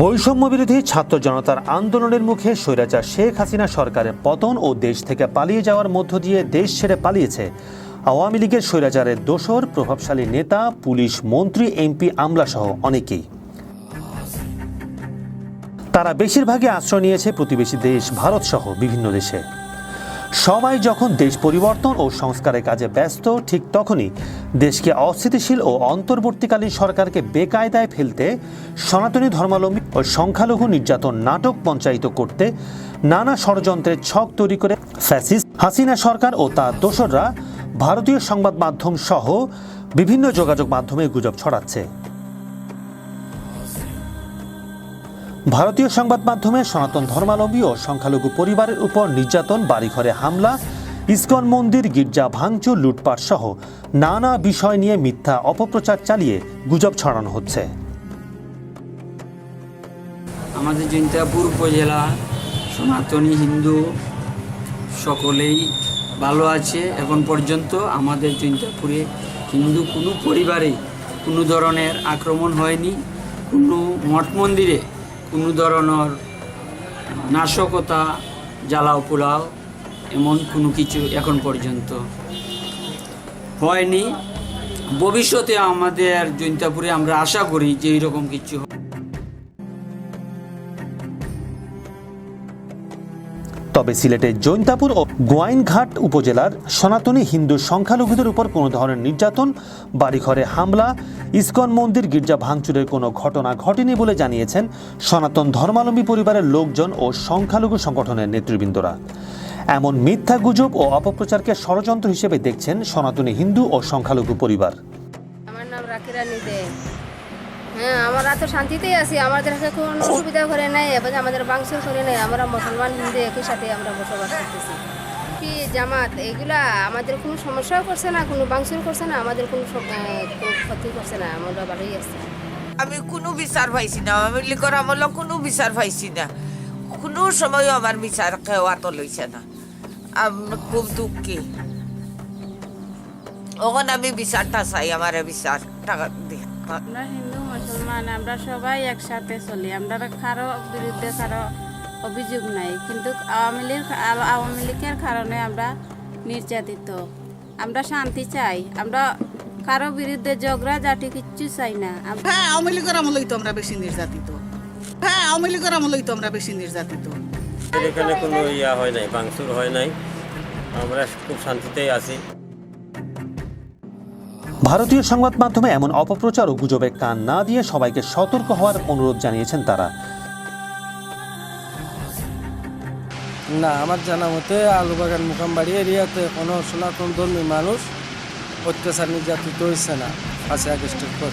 বৈষম্য বিরোধী ছাত্র জনতার আন্দোলনের মুখে স্বৈরাচার শেখ হাসিনা সরকারের পতন ও দেশ থেকে পালিয়ে যাওয়ার মধ্য দিয়ে দেশ ছেড়ে পালিয়েছে। আওয়ামী লীগের স্বৈরাচারের দোসর প্রভাবশালী নেতা, পুলিশ মন্ত্রী, এমপি, আমলাসহ অনেকেই। তারা বেশিরভাগই আশ্রয় নিয়েছে প্রতিবেশী দেশ ভারতসহ বিভিন্ন দেশে। সবাই যখন দেশ পরিবর্তন ও সংস্কারের কাজে ব্যস্ত, ঠিক তখনই দেশকে অস্থিতিশীল ও অন্তর্বর্তীকালীন সরকারকে বেকায়দায় ফেলতে সনাতনী ধর্মাবলম্বী ও সংখ্যালঘু নির্যাতন নাটক পঞ্চায়িত করতে নানা ষড়যন্ত্রের ছক তৈরি করে ফ্যাসিস্ট হাসিনা সরকার ও তার দোসররা ভারতীয় সংবাদ মাধ্যম সহ বিভিন্ন যোগাযোগ মাধ্যমে গুজব ছড়াচ্ছে। ভারতীয় সংবাদ মাধ্যমে সনাতন ধর্মাবলম্বী ও সংখ্যালঘু পরিবারের উপর নির্যাতন, বাড়িঘরে হামলা, ইসকন মন্দির, গির্জা ভাঙচুর, লুটপাট সহ নানা বিষয় নিয়ে মিথ্যা অপপ্রচার চালিয়ে গুজব ছড়ানো হচ্ছে। আমাদের জৈন্তাপুর উপজেলা সনাতনী হিন্দু সকলেই ভালো আছে। এখন পর্যন্ত আমাদের জৈন্তাপুরে হিন্দু কোনো পরিবারে কোনো ধরনের আক্রমণ হয়নি। কোনো মঠ মন্দিরে কোনো ধরনের নাশকতা, জ্বালাও পোলাও এমন কোনো কিছু এখন পর্যন্ত হয়নি। ভবিষ্যতে আমাদের জৈন্তাপুরে আমরা আশা করি যে এইরকম কিছু তবে সিলেটের জৈন্তাপুর ও গোয়াইনঘাট উপজেলার সনাতনী হিন্দু সংখ্যালঘুদের উপর কোনো ধরনের নির্যাতন, বাড়িঘরে হামলা, ইসকন মন্দির গির্জা ভাঙচুরের কোনো ঘটনা ঘটেনি বলে জানিয়েছেন সনাতন ধর্মাবলম্বী পরিবারের লোকজন ও সংখ্যালঘু সংগঠনের নেতৃবৃন্দরা। এমন মিথ্যা গুজব ও অপপ্রচারকে ষড়যন্ত্র হিসেবে দেখছেন সনাতনী হিন্দু ও সংখ্যালঘু পরিবার। আমার নাম রাকিরানি দে হ্যাঁ আমরা তো শান্তিতেই আছি। আমাদের কোনো অসুবিধা করে নাই, এবার আমাদের বাংশুর করে নাই, আমরা মুসলমান হিন্দু একই সাথে আমরা বসবাস করতেছি। কি জামাত, এগুলা আমাদের কোনো সমস্যাও করছে না, কোনো বাংশুর করছে না, আমাদের কোনো ক্ষতি করছে না, আমরা ভালোই আছি। আমি কোনো বিচার পাইছি না, আমি লিখর আমলো কোনো বিচার পাইছি না। কোনো সময় আমার বিচার কেওয়া তো লইছে না। আমি খুব দুঃখী। ওখানে আমি বিচারটা চাই, আমার বিচার টাকা দিয়ে। আমরা হিন্দু মুসলমান আমরা সবাই একসাথে চলি। আমরা কারও বিরুদ্ধে কারও অভিযোগ নাই। কিন্তু আওয়ামী লীগ আওয়ামী লীগের কারণে আমরা নির্যাতিত। আমরা শান্তি চাই। আমরা কারও বিরুদ্ধে ঝগড়া জাতি কিচ্ছু চাই না। হ্যাঁ আওয়ামী লীগের আমলেই তো আমরা বেশি নির্যাতিত। হ্যাঁ আওয়ামী লীগের আমলেই তো আমরা বেশি নির্যাতিত। এখানে কোনো ইয়া হয় নাই ভাঙচুর হয় নাই। আমরা খুব শান্তিতেই আছি। ভারতীয় সংবাদ মাধ্যমে এমন অপপ্রচার ও গুজবে কান না দিয়ে সবাইকে সতর্ক হওয়ার অনুরোধ জানিয়েছেন তারা। না, আমার জানা মতে আলুবাগান মুকামবাড়ি এরিয়াতে কোনো সনাতন ধর্মী মানুষ অত্যাচার নির্যাতিত হয়েছে না, পাঁচই আগস্টের পর।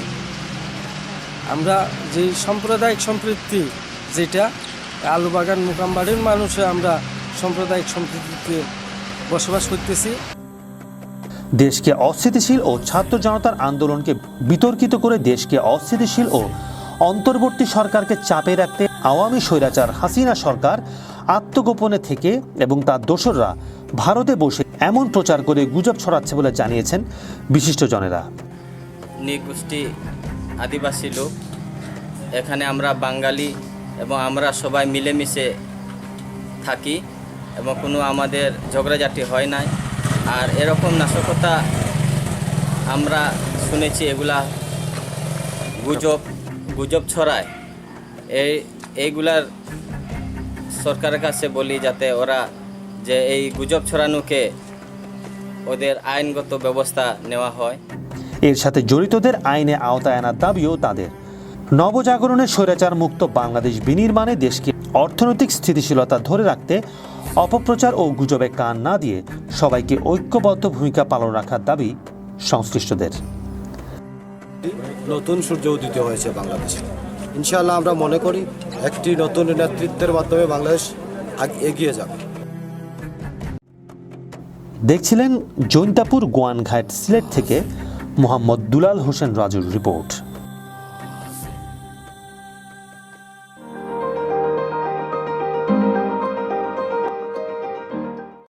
আমরা যে সাম্প্রদায়িক সম্পৃক্তি যেটা, আলুবাগান মুকামবাড়ির মানুষে আমরা সাম্প্রদায়িক সম্পৃক্তিতে বসবাস করতেছি। দেশকে অস্থিতিশীল ও ছাত্র জনতার আন্দোলনকে বিতর্কিত করে দেশকে অস্থিতিশীল ও অন্তর্বর্তী সরকারকে চাপে রাখতে আওয়ামী স্বৈরাচার হাসিনা সরকার আত্মগোপনে থেকে এবং তার দোসররা ভারতে বসে এমন প্রচার করে গুজব ছড়াচ্ছে বলে জানিয়েছেন বিশিষ্টজনেরা। নৃগোষ্ঠী আদিবাসী লোক, এখানে আমরা বাঙালি এবং আমরা সবাই মিলেমিশে থাকি এবং কোনো আমাদের ঝগড়াঝাটি হয় নাই। আর এরকম নাশকতা আমরা শুনেছি এগুলা গুজব গুজব ছড়ায়। এই, এইগুলার সরকারের কাছে বলি যাতে ওরা যে এই গুজব ছড়ানোকে ওদের আইনগত ব্যবস্থা নেওয়া হয়। এর সাথে জড়িতদের আইনে আওতায় আনার দাবিও তাদের। নবজাগরণের স্বৈরাচার মুক্ত বাংলাদেশ বিনির্মাণে দেশকে অর্থনৈতিক স্থিতিশীলতা ধরে রাখতে অপপ্রচার ও গুজবে কান না দিয়ে সবাইকে ঐক্যবদ্ধ ভূমিকা পালন রাখার দাবি সংশ্লিষ্টদের। নতুন সূর্য উদিত হয়েছে বাংলাদেশে। ইনশাআল্লাহ আমরা মনে করি একটি নতুন নেতৃত্বের মাধ্যমে বাংলাদেশ এগিয়ে যাবে। দেখছিলেন জৈন্তাপুর গোয়ানঘাট সিলেট থেকে মোহাম্মদ দুলাল হোসেন রাজুর রিপোর্ট।